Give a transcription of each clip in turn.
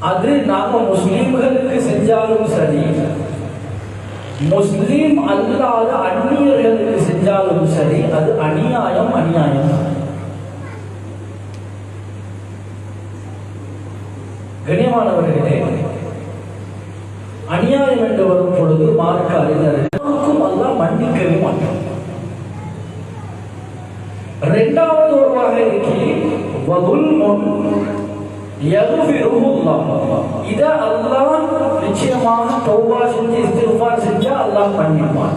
அது நாம முஸ்லிம்களுக்கு செஞ்சாலும் சரி முஸ்லிம் அல்லாத அந்நியர்களுக்கு செஞ்சாலும் சரி அது அநியாயம் அநியாயம். கண்ணியமானவர்களே அநியாயம் என்று வரும் பொழுது மார்க்க அறிஞர்களுக்கும் அல்லாஹ் மன்னிக்கவே மாட்டோம் இரண்டாவது ஒரு இருக்கிறேன் வதுல்முன் யக்ஃபிருஹுல்லாஹ் இத அல்லாஹ் நிச்சயமாக தௌபா செஞ்சு இஸ்திக்ஃபார் செஞ்சா அல்லாஹ் மன்னிப்பான்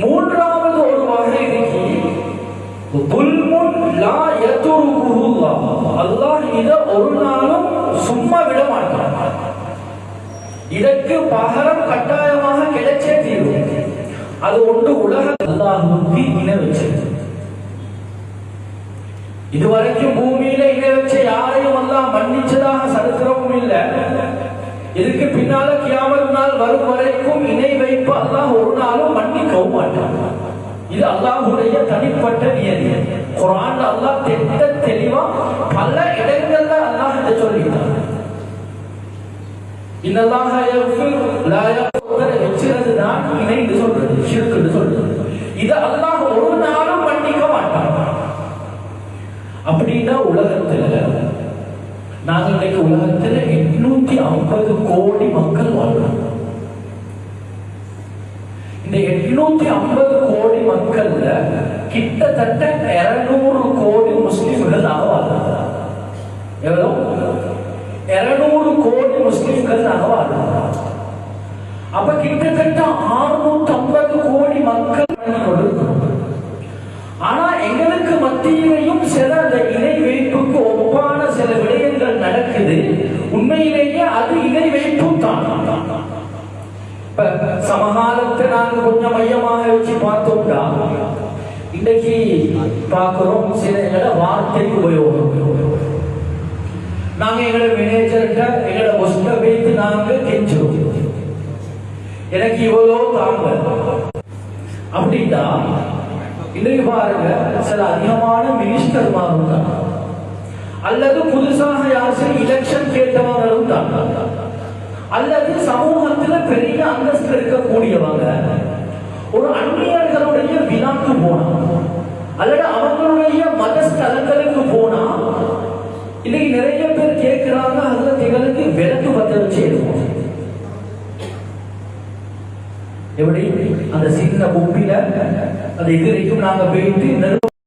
மூன்றாவது ஒரு வகை இருக்கு துல்முன் லா யதுருகுல்லாஹ் அல்லாஹ் இத ஒரு நாளும் சும்மா விட மாட்டான் இதற்கு பகரம் கட்டாயமாக கிடைச்சே தீரும் அது ஒன்று உலக அல்லாஹுக்கு இணை வச்சிருக்கு இதுவரைக்கும் பூமியில இதை வச்சு யாரையும் எல்லாம் மன்னிச்சதாக சரித்திரமும் இல்லை. இதுக்கு பின்னால கியாமல் நாள் வரும் வரைக்கும் இணை வைப்பு அல்லாஹ் ஒரு நாளும் மன்னிக்கவும் மாட்டான். இது அல்லாஹுடைய தனிப்பட்ட நியதி. குரான் அல்லாஹ் தெட்ட தெளிவா பல இடங்கள்ல அல்லாஹ் இதை சொல்லிட்டான். இன்னல்லாஹ யக்ஃபிர் வச்சிரது தான் இணைந்து சொல்றது ஷிர்க்குன்னு சொல்றது இது அல்லாஹ் ஒரு நாளும் மன்னிக்க மாட்டான் அப்படின்னா உலகத்துல நாங்கள் இன்னைக்கு உலகத்துல எட்நூத்தி ஐம்பது கோடி மக்கள் வாழ்றோம். இந்த எட்நூத்தி ஐம்பது கோடி மக்கள்ல கிட்டத்தட்ட இருநூறு கோடி முஸ்லிம்கள் நாங்க வாழ்றோம். எவ்வளவு? இருநூறு கோடி முஸ்லிம்கள் நாங்க வாழ்றோம் அப்ப கிட்டத்தட்ட அறுநூத்தி ஐம்பது கோடி மக்கள் வாழ்ந்து கொண்டிருக்கிறோம் ஆனா எங்களுக்கு மத்தியிலையும் சில அந்த இணை வைப்புக்கு ஒப்பான சில விடயங்கள் நடக்குது. உண்மையிலேயே அது இணை வைப்பும் தான். சமகாலத்தை நாங்க கொஞ்சம் மையமாக வச்சு பார்த்தோம்னா இன்னைக்கு பார்க்கிறோம் சில எங்களோட வார்த்தை உபயோகம். நாங்க எங்களோட மேனேஜர்கிட்ட எங்களோட ஒஸ்ட வைத்து நாங்க கெஞ்சோம் எனக்கு இவ்வளோ தாங்க. அப்படின்னா இன்றைக்கு பாருங்க சில அதிகமான மினிஸ்டர் தான் அல்லது புதுசாக யாரும் எலெக்ஷன் கேட்டவர்களும் தான். அல்லது சமூகத்துல பெரிய அந்தஸ்து இருக்கக்கூடியவங்க. ஒரு அந்நியர்களுடைய விழாக்கு போனா அல்லது அவங்களுடைய மத ஸ்தலங்களுக்கு போனா இன்னைக்கு நிறைய பேர் கேட்கிறாங்க அதுல எங்களுக்கு விளக்கு பத்த வச்சு எப்படி அந்த சின்ன குப்பில அந்த இதுவரைக்கும் நாங்க போயிட்டு